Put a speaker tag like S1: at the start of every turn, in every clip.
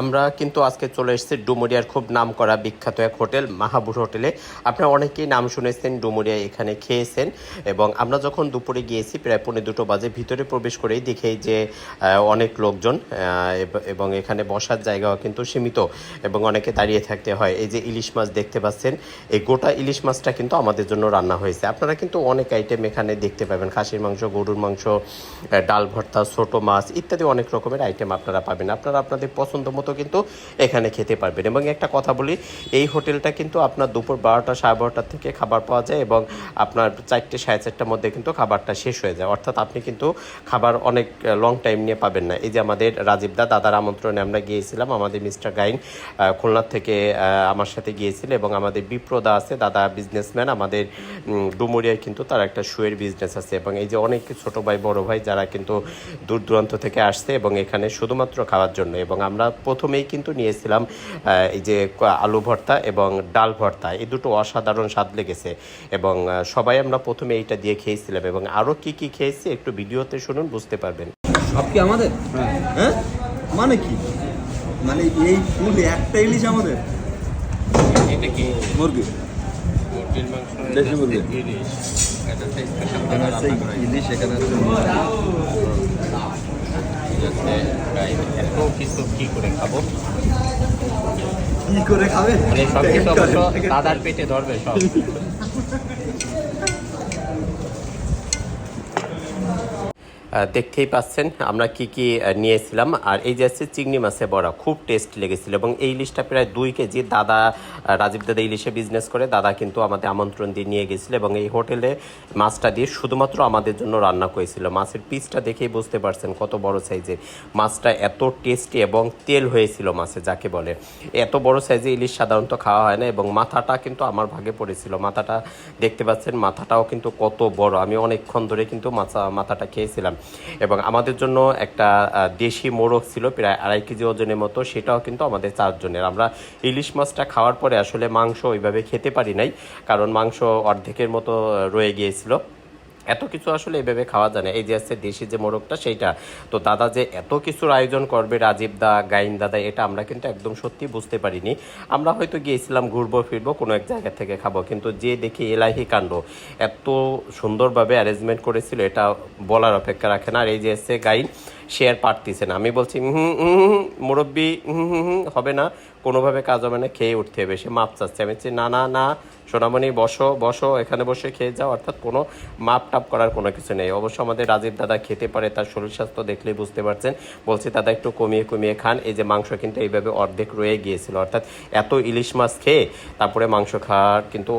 S1: আমরা কিন্তু আজকে চলে এসেছি ডুমুরিয়ার খুব নাম করা বিখ্যাত এক হোটেল, মাহাবুর হোটেলে। আপনারা অনেকেই নাম শুনেছেন, ডুমুরিয়া এখানে খেয়েছেন এবং আমরা যখন দুপুরে গিয়েছি, প্রায় পৌনে দুটো বাজে, ভিতরে প্রবেশ করেই দেখেই যে অনেক লোকজন এবং এখানে বসার জায়গাও কিন্তু সীমিত এবং অনেকে দাঁড়িয়ে থাকতে হয়। এই যে ইলিশ মাছ দেখতে পাচ্ছেন, এই গোটা ইলিশ মাছটা কিন্তু আমাদের জন্য রান্না হয়েছে। আপনারা কিন্তু অনেক আইটেম এখানে দেখতে পাবেন। খাসির মাংস, গরুর মাংস ডাল ভর্তা, ছোটো মাছ ইত্যাদি অনেক রকমের আইটেম আপনারা পাবেন। আপনারা আপনাদের পছন্দ মতো কিন্তু এখানে খেতে পারবেন। এবং একটা কথা বলি, এই হোটেলটা কিন্তু আপনার দুপুর বারোটা সাড়ে বারোটার থেকে খাবার পাওয়া যায় এবং আপনার চারটে সাড়ে চারটার মধ্যে কিন্তু খাবারটা শেষ হয়ে যায়। অর্থাৎ আপনি কিন্তু খাবার অনেক লং টাইম নিয়ে পাবেন না। এই যে আমাদের রাজীব দা, দাদার আমন্ত্রণে আমরা গিয়েছিলাম, আমাদের মিস্টার গাইন খুলনার থেকে আমার সাথে গিয়েছিল এবং আমাদের বিপ্রদা আছে, দাদা বিজনেসম্যান আমাদের ডুমুরিয়ায় কিন্তু তার একটা শুয়ের বিজনেস আছে এবং এই যে অনেক ছোট ভাই, বড় ভাই যারা কিন্তু দূর দূরান্ত থেকে আসছে এবং এখানে শুধুমাত্র খাওয়ার জন্য এবং আমরা প্রথমেই কিন্তু নিয়েছিলাম এই যে আলু ভর্তা এবং ডাল ভর্তা। এই দুটো অসাধারণ স্বাদ লেগেছে এবং সবাই আমরা প্রথমে এইটা দিয়ে খেয়েছিলাম এবং আরও কি কি খেয়েছি একটু ভিডিওতে শুনুন বুঝতে পারবেন।
S2: সব কি আমাদের? হ্যাঁ। মানে কি? মানে এই ফুল একটা ইলিশ আমাদের?
S1: এটা কি?
S2: মুরগি। দেশি মুরগি।
S1: এখানে
S2: এখানে আছে প্রায়
S1: এত কিছু কি করে খাব?
S2: কি করে খাবে?
S1: মানে সব কিছু অবশ্য দাদার পেটে ধরবে সব। দেখতেই পাচ্ছেন আমরা কি কি নিয়েছিলাম। আর এই যে আছে চিংড়ি মাছে বড়া, খুব টেস্ট লেগেছিল এবং এই ইলিশটা প্রায় দুই কেজি। দাদা রাজীব দাদা ইলিশে বিজনেস করে, দাদা কিন্তু আমাদের আমন্ত্রণ দিয়ে নিয়ে গেছিল এবং এই হোটেলে মাছটা দিয়ে শুধুমাত্র আমাদের জন্য রান্না করেছিল। মাছের পিসটা দেখেই বুঝতে পারছেন কত বড় সাইজের মাছটা এত টেস্টি এবং তেল হয়েছিল মাছে, যাকে বলে। এত বড় সাইজে ইলিশ সাধারণত খাওয়া হয় না এবং মাথাটা কিন্তু আমার ভাগে পড়েছিল। মাথাটা দেখতে পাচ্ছেন, মাথাটাও কিন্তু কত বড়। আমি অনেকক্ষণ ধরে কিন্তু মাথা মাথাটা খেয়েছিলাম। এবং আমাদের জন্য একটা দেশি মোরগ ছিল, প্রায় আড়াই কেজি ওজনের মতো, সেটাও কিন্তু আমাদের চারজনের। আমরা ইলিশ মাছটা খাওয়ার পরে আসলে মাংস ওইভাবে খেতে পারি নাই, কারণ মাংস অর্ধেকের মতো রয়ে গিয়েছিল। এত কিছু আসলে এইভাবে খাওয়া যায় না। এই যে আছে দেশি যে মোরগটা, সেইটা। তো দাদা যে এত কিছুর আয়োজন করবে রাজীব দা, গাইন দাদা, এটা আমরা কিন্তু একদম সত্যি বুঝতে পারিনি। আমরা হয়তো গিয়েছিলাম ঘুরবো, ফিরবো, কোনো এক জায়গা থেকে খাব। কিন্তু যে দেখি এলাহি কাণ্ড, এত সুন্দরভাবে অ্যারেঞ্জমেন্ট করেছিল, এটা বলার অপেক্ষা রাখে না। আর এই যে এসে গাইন সে আর পারতেছে না। আমি বলছি হুম মুরব্বী হুম হবে না। কোনোভাবে কাজ হবে না, খেয়ে উঠতে হবে। সে মাপ চাচ্ছে। আমি না না না, সোনামণি, বসো বসো, এখানে বসে খেয়ে যাও। অর্থাৎ কোনো মাপ টাপ করার কোনো কিছু নেই। অবশ্য আমাদের রাজীব দাদা খেতে পারে, তার শরীর স্বাস্থ্য দেখলেই বুঝতে পারছেন। বলছি, দাদা, একটু কমিয়ে কমিয়ে খান। এই যে মাংস কিন্তু এইভাবে অর্ধেক রয়ে গিয়েছিল। অর্থাৎ এত ইলিশ মাছ খেয়ে তারপরে মাংস খাওয়ার কিন্তু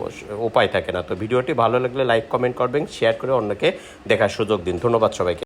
S1: উপায় থাকে না। তো ভিডিওটি ভালো লাগলে লাইক, কমেন্ট করবেন, শেয়ার করে অন্যকে দেখার সুযোগ দিন। ধন্যবাদ সবাইকে।